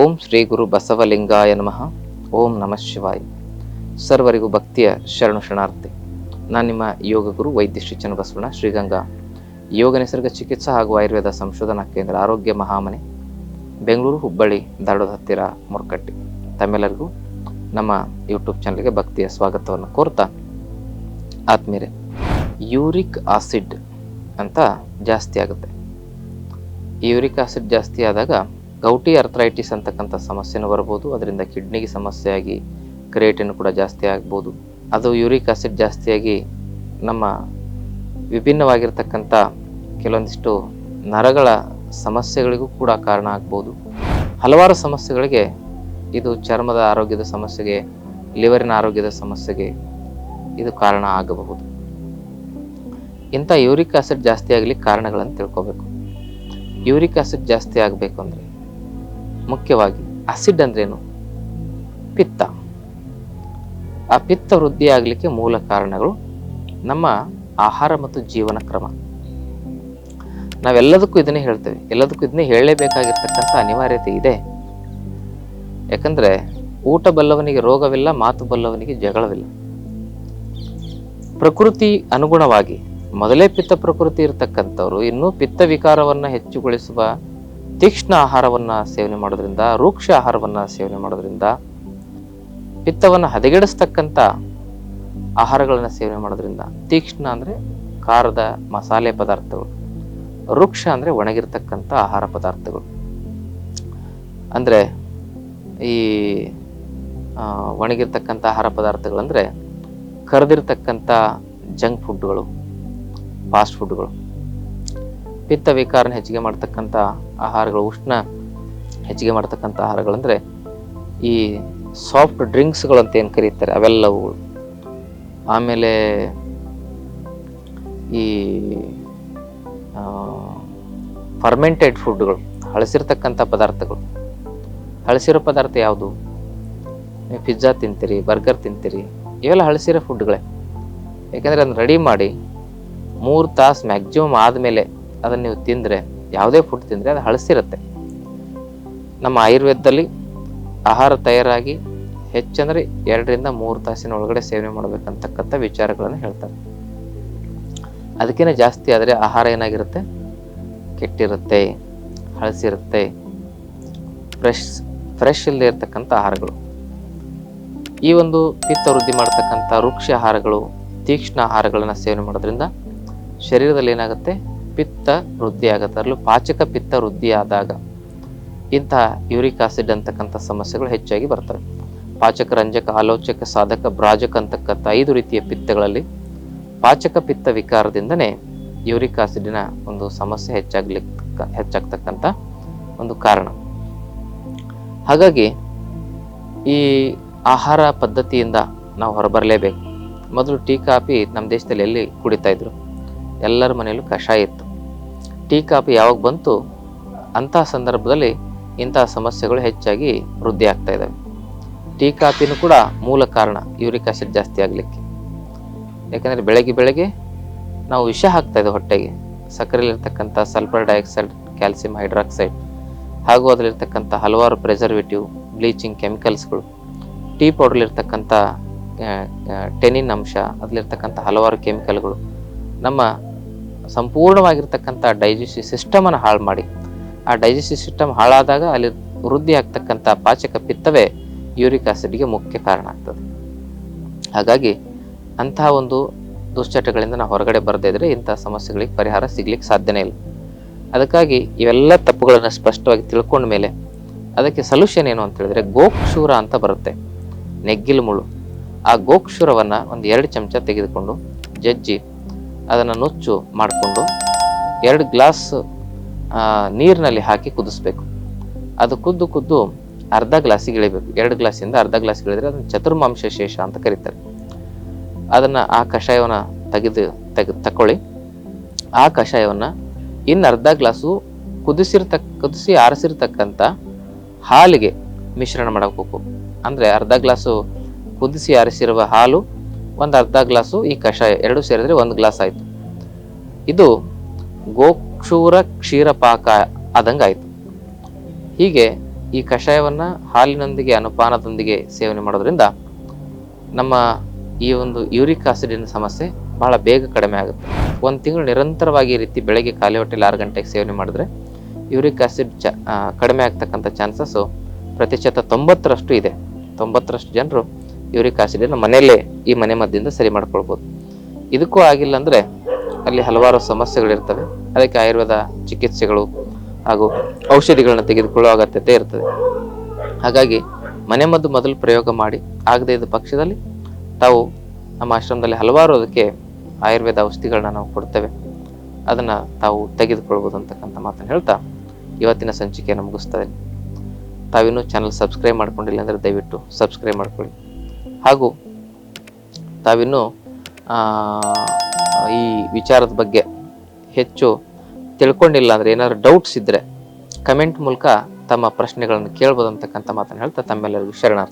ಓಂ ಶ್ರೀ ಗುರು ಬಸವಲಿಂಗಾಯ ನಮಃ. ಓಂ ನಮಃ ಶಿವಾಯ. ಸರ್ವರಿಗೂ ಭಕ್ತಿಯ ಶರಣು ಶರಣಾರ್ಥಿ. ನಾನು ನಿಮ್ಮ ಯೋಗ ಗುರು ವೈದ್ಯ ಶ್ರೀ ಚನ್ನಬಸವಣ್ಣ ಶ್ರೀಗಂಗಾ. ಯೋಗ ನಿಸರ್ಗ ಚಿಕಿತ್ಸಾ ಹಾಗೂ ಆಯುರ್ವೇದ ಸಂಶೋಧನಾ ಕೇಂದ್ರ ಆರೋಗ್ಯ ಮಹಾಮನೆ, ಬೆಂಗಳೂರು ಹುಬ್ಬಳ್ಳಿ ದಾಡೋದ ಹತ್ತಿರ ಮುರ್ಕಟ್ಟಿ. ತಮ್ಮೆಲ್ಲರಿಗೂ ನಮ್ಮ ಯೂಟ್ಯೂಬ್ ಚಾನಲ್ಗೆ ಭಕ್ತಿಯ ಸ್ವಾಗತವನ್ನು ಕೋರ್ತಾ ಆತ್ಮೀರೆ ಯೂರಿಕ್ ಆಸಿಡ್ ಅಂತ ಜಾಸ್ತಿ ಆಗುತ್ತೆ. ಯೂರಿಕ್ ಆಸಿಡ್ ಜಾಸ್ತಿ ಆದಾಗ ಗೌಟಿ ಅರ್ಥ್ರೈಟಿಸ್ ಅಂತಕ್ಕಂಥ ಸಮಸ್ಯೆನೂ ಬರ್ಬೋದು, ಅದರಿಂದ ಕಿಡ್ನಿಗೆ ಸಮಸ್ಯೆಯಾಗಿ ಕ್ರಿಯೇಟಿನ್ ಕೂಡ ಜಾಸ್ತಿ ಆಗ್ಬೋದು. ಅದು ಯೂರಿಕ್ ಆಸಿಡ್ ಜಾಸ್ತಿಯಾಗಿ ನಮ್ಮ ವಿಭಿನ್ನವಾಗಿರ್ತಕ್ಕಂಥ ಕೆಲವೊಂದಿಷ್ಟು ನರಗಳ ಸಮಸ್ಯೆಗಳಿಗೂ ಕೂಡ ಕಾರಣ ಆಗ್ಬೋದು. ಹಲವಾರು ಸಮಸ್ಯೆಗಳಿಗೆ ಇದು ಚರ್ಮದ ಆರೋಗ್ಯದ ಸಮಸ್ಯೆಗೆ ಲಿವರಿನ ಆರೋಗ್ಯದ ಸಮಸ್ಯೆಗೆ ಇದು ಕಾರಣ ಆಗಬಹುದು. ಇಂಥ ಯೂರಿಕ್ ಆಸಿಡ್ ಜಾಸ್ತಿ ಆಗಲಿ ಕಾರಣಗಳನ್ನು ತಿಳ್ಕೊಬೇಕು. ಯೂರಿಕ್ ಆಸಿಡ್ ಜಾಸ್ತಿ ಆಗಬೇಕು ಅಂದರೆ ಮುಖ್ಯವಾಗಿ ಆಸಿಡ್ ಅಂದ್ರೇನು? ಪಿತ್ತ. ಆ ಪಿತ್ತ ವೃದ್ಧಿಯಾಗಲಿಕ್ಕೆ ಮೂಲ ಕಾರಣಗಳು ನಮ್ಮ ಆಹಾರ ಮತ್ತು ಜೀವನ ಕ್ರಮ. ನಾವೆಲ್ಲದಕ್ಕೂ ಇದನ್ನೇ ಹೇಳ್ತೇವೆ. ಎಲ್ಲದಕ್ಕೂ ಇದನ್ನೇ ಹೇಳಲೇಬೇಕಾಗಿರ್ತಕ್ಕಂಥ ಅನಿವಾರ್ಯತೆ ಇದೆ. ಯಾಕಂದ್ರೆ ಊಟ ಬಲ್ಲವನಿಗೆ ರೋಗವಿಲ್ಲ, ಮಾತು ಬಲ್ಲವನಿಗೆ ಜಗಳವಿಲ್ಲ. ಪ್ರಕೃತಿ ಅನುಗುಣವಾಗಿ ಮೊದಲೇ ಪಿತ್ತ ಪ್ರಕೃತಿ ಇರತಕ್ಕಂಥವ್ರು ಇನ್ನೂ ಪಿತ್ತ ವಿಕಾರವನ್ನ ಹೆಚ್ಚುಗೊಳಿಸುವ ತೀಕ್ಷ್ಣ ಆಹಾರವನ್ನ ಸೇವನೆ ಮಾಡೋದ್ರಿಂದ, ರೂಕ್ಷ ಆಹಾರವನ್ನ ಸೇವನೆ ಮಾಡೋದ್ರಿಂದ ಪಿತ್ತವನ್ನು ಹದಗೆಡಿಸ್ತಕ್ಕಂಥ ಆಹಾರಗಳನ್ನ ಸೇವನೆ ಮಾಡೋದ್ರಿಂದ ತೀಕ್ಷ್ಣ ಅಂದ್ರೆ ಖಾರದ ಮಸಾಲೆ ಪದಾರ್ಥಗಳು ವೃಕ್ಷ ಅಂದ್ರೆ ಒಣಗಿರ್ತಕ್ಕಂಥ ಆಹಾರ ಪದಾರ್ಥಗಳು. ಅಂದ್ರೆ ಈ ಒಣಗಿರ್ತಕ್ಕಂಥ ಆಹಾರ ಪದಾರ್ಥಗಳಂದರೆ ಕರೆದಿರ್ತಕ್ಕಂಥ ಜಂಕ್ ಫುಡ್ಗಳು, ಫಾಸ್ಟ್ ಫುಡ್ಗಳು. ಪಿತ್ತ ವಿಕಾರನ ಹೆಚ್ಚಿಗೆ ಮಾಡ್ತಕ್ಕಂಥ ಆಹಾರಗಳು, ಉಷ್ಣ ಹೆಚ್ಚಿಗೆ ಮಾಡ್ತಕ್ಕಂಥ ಆಹಾರಗಳಂದರೆ ಈ ಸಾಫ್ಟ್ ಡ್ರಿಂಕ್ಸ್ಗಳು ಅಂತ ಏನು ಕರೀತಾರೆ, ಅವೆಲ್ಲವು. ಆಮೇಲೆ ಈ ಫರ್ಮೆಂಟೆಡ್ ಫುಡ್ಗಳು ಹಳಸಿರ್ತಕ್ಕಂಥ ಪದಾರ್ಥಗಳು. ಹಳಸಿರೋ ಪದಾರ್ಥ ಯಾವುದು? ನೀವು ಪಿಜ್ಜಾ ತಿಂತೀರಿ ಬರ್ಗರ್ ತಿಂತೀರಿ, ಇವೆಲ್ಲ ಹಳಸಿರೋ ಫುಡ್ಗಳೇ ಯಾಕೆಂದರೆ ಅದನ್ನ ರೆಡಿ ಮಾಡಿ ಮೂರು ತಾಸು ಮ್ಯಾಕ್ಸಿಮಮ್ ಆದಮೇಲೆ ಅದನ್ನು ನೀವು ತಿಂದರೆ ಯಾವುದೇ ಫುಡ್ ತಿಂದರೆ ಅದು ಹಳಸಿರುತ್ತೆ. ನಮ್ಮ ಆಯುರ್ವೇದದಲ್ಲಿ ಆಹಾರ ತಯಾರಾಗಿ ಹೆಚ್ಚಂದರೆ ಎರಡರಿಂದ ಮೂರು ತಾಸಿನ ಒಳಗಡೆ ಸೇವನೆ ಮಾಡಬೇಕಂತಕ್ಕಂಥ ವಿಚಾರಗಳನ್ನು ಹೇಳ್ತಾರೆ. ಅದಕ್ಕಿಂತ ಜಾಸ್ತಿ ಆದರೆ ಆಹಾರ ಏನಾಗಿರುತ್ತೆ? ಕೆಟ್ಟಿರುತ್ತೆ, ಹಳಸಿರುತ್ತೆ ಫ್ರೆಶ್ ಫ್ರೆಶ್ ಇಲ್ಲದೆ ಇರತಕ್ಕಂಥ ಆಹಾರಗಳು. ಈ ಒಂದು ಪಿತ್ತ ವೃದ್ಧಿ ಮಾಡ್ತಕ್ಕಂಥ ವೃಕ್ಷ ಆಹಾರಗಳು, ತೀಕ್ಷ್ಣ ಆಹಾರಗಳನ್ನು ಸೇವನೆ ಮಾಡೋದ್ರಿಂದ ಶರೀರದಲ್ಲಿ ಏನಾಗುತ್ತೆ? ಪಿತ್ತ ವೃದ್ಧಿ ಆಗುತ್ತೆ ಅದರಲ್ಲೂ ಪಾಚಕ ಪಿತ್ತ ವೃದ್ಧಿ ಆದಾಗ ಇಂತಹ ಯೂರಿಕ್ ಆಸಿಡ್ ಅಂತಕ್ಕಂಥ ಸಮಸ್ಯೆಗಳು ಹೆಚ್ಚಾಗಿ ಬರ್ತವೆ. ಪಾಚಕ, ರಂಜಕ, ಆಲೋಚಕ, ಸಾಧಕ, ಬ್ರಾಜಕ ಅಂತಕ್ಕಂಥ ಐದು ರೀತಿಯ ಪಿತ್ತಗಳಲ್ಲಿ ಪಾಚಕ ಪಿತ್ತ ವಿಕಾರದಿಂದನೇ ಯೂರಿಕ್ ಆಸಿಡಿನ ಒಂದು ಸಮಸ್ಯೆ ಹೆಚ್ಚಾಗ್ಲಿಕ್ಕೆ, ಹೆಚ್ಚಾಗ್ತಕ್ಕಂಥ ಒಂದು ಕಾರಣ. ಹಾಗಾಗಿ ಈ ಆಹಾರ ಪದ್ಧತಿಯಿಂದ ನಾವು ಹೊರಬರಲೇಬೇಕು. ಮೊದಲು ಟೀ, ಕಾಫಿ ನಮ್ಮ ದೇಶದಲ್ಲಿ ಎಲ್ಲಿ ಕುಡಿತಾ ಇದ್ರು? ಎಲ್ಲರ ಮನೆಯಲ್ಲೂ ಕಷಾಯ ಇತ್ತು. ಟೀ ಕಾಫಿ ಯಾವಾಗ ಬಂತು ಅಂತಹ ಸಂದರ್ಭದಲ್ಲಿ ಇಂತಹ ಸಮಸ್ಯೆಗಳು ಹೆಚ್ಚಾಗಿ ವೃದ್ಧಿ ಆಗ್ತಾ ಇದ್ದಾವೆ. ಟೀ ಕಾಫಿನೂ ಕೂಡ ಮೂಲ ಕಾರಣ ಯೂರಿಕ್ ಆಸಿಡ್ ಜಾಸ್ತಿ ಆಗಲಿಕ್ಕೆ. ಯಾಕಂದರೆ ಬೆಳಗ್ಗೆ ಬೆಳಗ್ಗೆ ನಾವು ವಿಷ ಹಾಕ್ತಾ ಇದ್ದೇವೆ ಹೊಟ್ಟೆಗೆ. ಸಕ್ಕರೆಯಲ್ಲಿರ್ತಕ್ಕಂಥ ಸಲ್ಫರ್ ಡೈಆಕ್ಸೈಡ್, ಕ್ಯಾಲ್ಸಿಯಂ ಹೈಡ್ರಾಕ್ಸೈಡ್, ಹಾಗೂ ಅದರಲ್ಲಿರ್ತಕ್ಕಂಥ ಹಲವಾರು ಪ್ರೆಸರ್ವೇಟಿವ್, ಬ್ಲೀಚಿಂಗ್ ಕೆಮಿಕಲ್ಸ್ಗಳು, ಟೀ ಪೌಡ್ರಲ್ಲಿರ್ತಕ್ಕಂಥ ಟೆನಿನ್ ಅಂಶ, ಅದರಲ್ಲಿರ್ತಕ್ಕಂಥ ಹಲವಾರು ಕೆಮಿಕಲ್ಗಳು ನಮ್ಮ ಸಂಪೂರ್ಣವಾಗಿರ್ತಕ್ಕಂಥ ಡೈಜೆಸ್ಟಿವ್ ಸಿಸ್ಟಮನ್ನು ಹಾಳು ಮಾಡಿ. ಆ ಡೈಜೆಸ್ಟಿವ್ ಸಿಸ್ಟಮ್ ಹಾಳಾದಾಗ ಅಲ್ಲಿ ವೃದ್ಧಿ ಆಗ್ತಕ್ಕಂಥ ಪಾಚಕ ಪಿತ್ತವೇ ಯೂರಿಕ್ ಆಸಿಡ್ಗೆ ಮುಖ್ಯ ಕಾರಣ ಆಗ್ತದೆ. ಹಾಗಾಗಿ ಅಂತಹ ಒಂದು ದುಶ್ಚಟಗಳಿಂದ ನಾವು ಹೊರಗಡೆ ಬರದೇ ಇದ್ರೆ ಇಂತಹ ಸಮಸ್ಯೆಗಳಿಗೆ ಪರಿಹಾರ ಸಿಗ್ಲಿಕ್ಕೆ ಸಾಧ್ಯನೇ ಇಲ್ಲ. ಅದಕ್ಕಾಗಿ ಇವೆಲ್ಲ ತಪ್ಪುಗಳನ್ನು ಸ್ಪಷ್ಟವಾಗಿ ತಿಳ್ಕೊಂಡ ಮೇಲೆ ಅದಕ್ಕೆ ಸೊಲ್ಯೂಷನ್ ಏನು ಅಂತ ಹೇಳಿದ್ರೆ ಗೋಕ್ಷೂರ ಅಂತ ಬರುತ್ತೆ. ನೆಗ್ಗಿಲು ಮುಳು ಆ ಗೋಕ್ಷೂರವನ್ನು ಒಂದು ಎರಡು ಚಮಚ ತೆಗೆದುಕೊಂಡು ಜಜ್ಜಿ ಅದನ್ನು ನುಚ್ಚು ಮಾಡಿಕೊಂಡು ಎರಡು ಗ್ಲಾಸ್ ನೀರಿನಲ್ಲಿ ಹಾಕಿ ಕುದಿಸ್ಬೇಕು. ಅದು ಕುದ್ದು ಕುದ್ದು ಅರ್ಧ ಗ್ಲಾಸಿಗೆ ಇಳಿಬೇಕು. ಎರಡು ಗ್ಲಾಸಿಂದ ಅರ್ಧ ಗ್ಲಾಸ್ ಇಳಿದ್ರೆ ಅದನ್ನು ಚತುರ್ಮಾಂಶ ಶೇಷ ಅಂತ ಕರೀತಾರೆ. ಅದನ್ನು ಆ ಕಷಾಯವನ್ನು ತೆಗೆದು ತೆಗೆದು ತಕೊಳ್ಳಿ ಆ ಕಷಾಯವನ್ನು ಇನ್ನು ಅರ್ಧ ಗ್ಲಾಸು ಕುದಿಸಿರ್ತಕ್ಕ ಕುದಿಸಿ ಆರಿಸಿರ್ತಕ್ಕಂಥ ಹಾಲಿಗೆ ಮಿಶ್ರಣ ಮಾಡಬೇಕು. ಅಂದರೆ ಅರ್ಧ ಗ್ಲಾಸು ಕುದಿಸಿ ಆರಿಸಿರುವ ಹಾಲು ಒಂದು ಅರ್ಧ ಗ್ಲಾಸು ಈ ಕಷಾಯ, ಎರಡು ಸೇರಿದ್ರೆ ಒಂದು ಗ್ಲಾಸ್ ಆಯಿತು. ಇದು ಗೋಕ್ಷೂರ ಕ್ಷೀರಪಾಕ ಆದಂಗೆ ಆಯಿತು. ಹೀಗೆ ಈ ಕಷಾಯವನ್ನು ಹಾಲಿನೊಂದಿಗೆ, ಅನುಪಾನದೊಂದಿಗೆ ಸೇವನೆ ಮಾಡೋದ್ರಿಂದ ನಮ್ಮ ಈ ಒಂದು ಯೂರಿಕ್ ಆಸಿಡಿನ ಸಮಸ್ಯೆ ಬಹಳ ಬೇಗ ಕಡಿಮೆ ಆಗುತ್ತೆ. ಒಂದು ತಿಂಗಳು ನಿರಂತರವಾಗಿ ರೀತಿ ಬೆಳಗ್ಗೆ ಖಾಲಿ ಹೊಟ್ಟೆಲಿ ಆರು ಗಂಟೆಗೆ ಸೇವನೆ ಮಾಡಿದ್ರೆ ಯೂರಿಕ್ ಆಸಿಡ್ ಚ ಕಡಿಮೆ ಆಗ್ತಕ್ಕಂಥ ಚಾನ್ಸಸ್ಸು ಪ್ರತಿಶತ ತೊಂಬತ್ತರಷ್ಟು ಇದೆ. ತೊಂಬತ್ತರಷ್ಟು ಜನರು ಯೂರಿಕ್ ನಮ್ಮ ಮನೆಯಲ್ಲೇ ಈ ಮನೆ ಮದ್ದಿಂದ ಸರಿ ಮಾಡ್ಕೊಳ್ಬೋದು. ಇದಕ್ಕೂ ಆಗಿಲ್ಲ ಅಂದರೆ ಅಲ್ಲಿ ಹಲವಾರು ಸಮಸ್ಯೆಗಳಿರ್ತವೆ. ಅದಕ್ಕೆ ಆಯುರ್ವೇದ ಚಿಕಿತ್ಸೆಗಳು ಹಾಗೂ ಔಷಧಿಗಳನ್ನ ತೆಗೆದುಕೊಳ್ಳುವ ಅಗತ್ಯತೆ ಇರ್ತದೆ. ಹಾಗಾಗಿ ಮನೆಮದ್ದು ಮೊದಲು ಪ್ರಯೋಗ ಮಾಡಿ, ಆಗದೇ ಇದ್ದ ಪಕ್ಷದಲ್ಲಿ ತಾವು ನಮ್ಮ ಆಶ್ರಮದಲ್ಲಿ ಹಲವಾರು ಅದಕ್ಕೆ ಆಯುರ್ವೇದ ಔಷಧಿಗಳನ್ನ ನಾವು ಕೊಡ್ತೇವೆ. ಅದನ್ನು ತಾವು ತೆಗೆದುಕೊಳ್ಬೋದು ಅಂತಕ್ಕಂಥ ಮಾತನ್ನು ಹೇಳ್ತಾ ಇವತ್ತಿನ ಸಂಚಿಕೆಯನ್ನು ಮುಗಿಸ್ತಾ ಇದ್ದೀನಿ ತಾವಿನ್ನೂ ಚಾನಲ್ ಸಬ್ಸ್ಕ್ರೈಬ್ ಮಾಡ್ಕೊಂಡಿಲ್ಲ ಅಂದರೆ ದಯವಿಟ್ಟು ಸಬ್ಸ್ಕ್ರೈಬ್ ಮಾಡ್ಕೊಳ್ಳಿ. ಹಾಗೂ ತಾವಿನ್ನು ಈ ವಿಚಾರದ ಬಗ್ಗೆ ಹೆಚ್ಚು ತಿಳ್ಕೊಂಡಿಲ್ಲ ಅಂದರೆ ಏನಾದರೂ ಡೌಟ್ಸ್ ಇದ್ದರೆ ಕಮೆಂಟ್ ಮೂಲಕ ತಮ್ಮ ಪ್ರಶ್ನೆಗಳನ್ನು ಕೇಳ್ಬೋದು ಅಂತಕ್ಕಂಥ ಮಾತನ್ನು ಹೇಳ್ತಾ ತಮ್ಮೆಲ್ಲರಿಗೂ ಶರಣಾರ್ಥಿ.